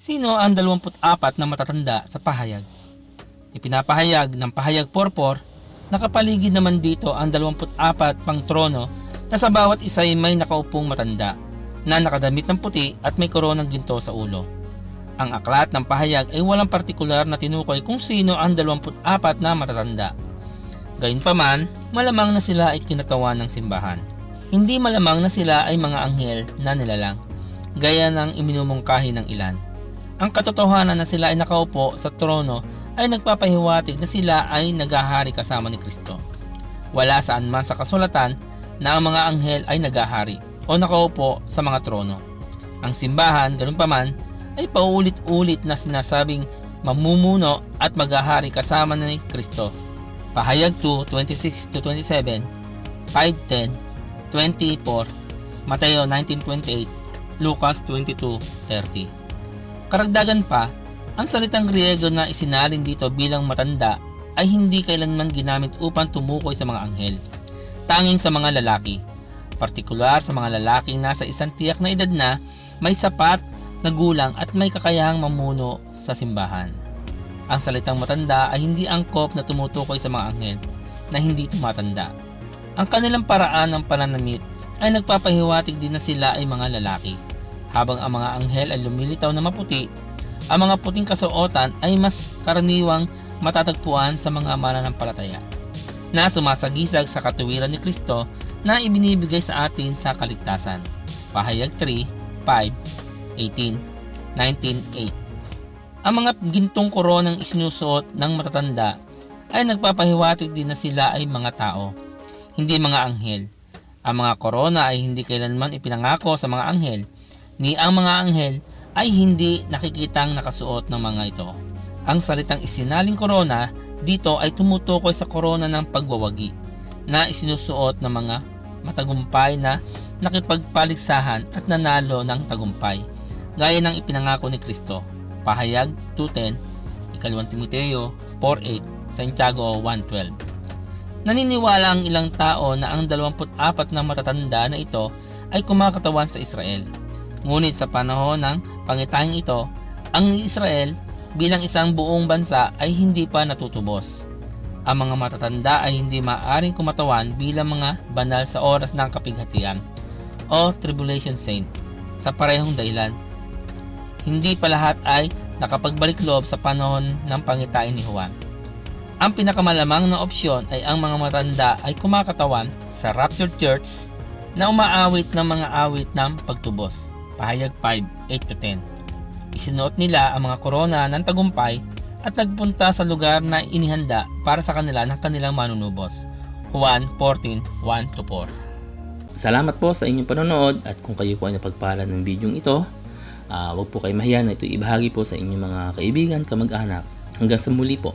Sino ang 24 na matatanda sa pahayag? Ipinapahayag ng pahayag porpor, nakapaligid naman dito ang 24 pang trono na sa bawat isa ay may nakaupong matanda na nakadamit ng puti at may koronang ginto sa ulo. Ang aklat ng pahayag ay walang partikular na tinukoy kung sino ang 24 na matatanda. Gayunpaman, malamang na sila ay kinatawan ng simbahan. Hindi malamang na sila ay mga anghel na nilalang, gaya ng iminumungkahi ng ilan. Ang katotohanan na sila ay nakaupo sa trono ay nagpapahiwatig na sila ay nagahari kasama ni Kristo. Wala saan man sa kasulatan na ang mga anghel ay nagahari o nakaupo sa mga trono. Ang simbahan, ganun pa man, ay paulit-ulit na sinasabing mamumuno at maghahari kasama ni Kristo. Pahayag 2, 26 to 27, 5.10, 24, Mateo 19.28, Lucas 22.30. Karagdagan pa, ang salitang Griego na isinalin dito bilang matanda ay hindi kailanman ginamit upang tumukoy sa mga anghel. Tanging sa mga lalaki, partikular sa mga lalaking nasa isang tiyak na edad na may sapat na gulang at may kakayahang mamuno sa simbahan. Ang salitang matanda ay hindi angkop na tumutukoy sa mga anghel na hindi tumatanda. Ang kanilang paraan ng pananamit ay nagpapahiwatig din na sila ay mga lalaki. Habang ang mga anghel ay lumilitaw na maputi, ang mga puting kasuotan ay mas karaniwang matatagpuan sa mga mananampalataya na sumasagisag sa katuwiran ni Kristo na ibinibigay sa atin sa kaligtasan. Pahayag 3, 5, 18, 19, 8. Ang mga gintong koronang isinusuot ng matatanda ay nagpapahiwatig din na sila ay mga tao, hindi mga anghel. Ang mga korona ay hindi kailanman ipinangako sa mga anghel, ni ang mga anghel ay hindi nakikitang nakasuot ng mga ito. Ang salitang isinaling korona dito ay tumutukoy sa korona ng pagwawagi na isinusuot ng mga matagumpay na nakipagpaligsahan at nanalo ng tagumpay gaya ng ipinangako ni Kristo. Pahayag 2.10, Ikalawang Timoteo 4.8, Santiago 1.12. Naniniwala ang ilang tao na ang 24 na matatanda na ito ay kumakatawan sa Israel. Ngunit sa panahon ng pangitahing ito, ang Israel bilang isang buong bansa ay hindi pa natutubos. Ang mga matatanda ay hindi maaring kumatawan bilang mga banal sa oras ng kapighatian o tribulation saint sa parehong dahilan. Hindi pa lahat ay nakapagbalik loob sa panahon ng pangitain ni Juan. Ang pinakamalamang na opsyon ay ang mga matanda ay kumakatawan sa Rapture Church na umaawit ng mga awit ng pagtubos. Pahayag 5, 8 to 10. Isinuot nila ang mga korona ng tagumpay at nagpunta sa lugar na inihanda para sa kanila ng kanilang manunubos. Juan 14, 1 to 4. Salamat po sa inyong panonood at kung kayo po ay napagpala ng video ito, ah, huwag po kayo mahiya na ito ibahagi po sa inyong mga kaibigan, kamag-anak. Hanggang sa muli po.